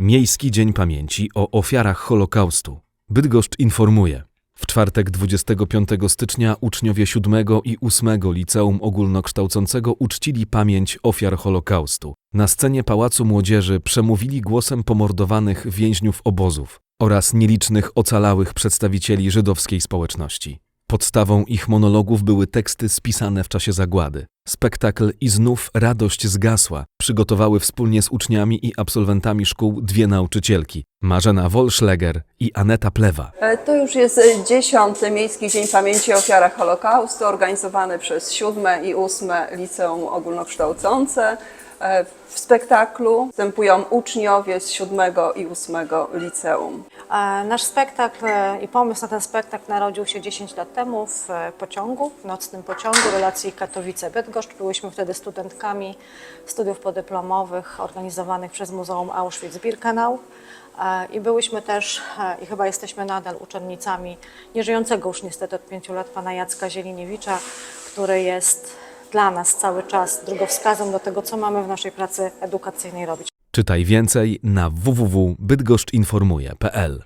Miejski Dzień Pamięci o ofiarach Holokaustu. Bydgoszcz informuje. W czwartek 25 stycznia uczniowie 7 i 8 Liceum Ogólnokształcącego uczcili pamięć ofiar Holokaustu. Na scenie Pałacu Młodzieży przemówili głosem pomordowanych więźniów obozów oraz nielicznych ocalałych przedstawicieli żydowskiej społeczności. Podstawą ich monologów były teksty spisane w czasie zagłady. Spektakl i znów radość zgasła przygotowały wspólnie z uczniami i absolwentami szkół dwie nauczycielki Marzena Wolszleger i Aneta Plewa. E, To już jest dziesiąty Miejski Dzień Pamięci o Ofiarach Holokaustu, organizowany przez siódme i ósme Liceum Ogólnokształcące. E, W spektaklu występują uczniowie z siódmego i ósmego liceum. E, Nasz spektakl e, i pomysł na ten spektakl narodził się 10 lat temu w pociągu, w nocnym pociągu relacji Katowice-Bydgoszcz. Byłyśmy wtedy studentkami studiów podyplomowych organizowanych przez Muzeum Auschwitz-Birkenau i byłyśmy też i chyba jesteśmy nadal uczennicami nieżyjącego już niestety od pięciu lat pana Jacka Zieliniewicza, który jest dla nas cały czas drogowskazem do tego, co mamy w naszej pracy edukacyjnej robić. Czytaj więcej na www.bydgoszczynformuje.pl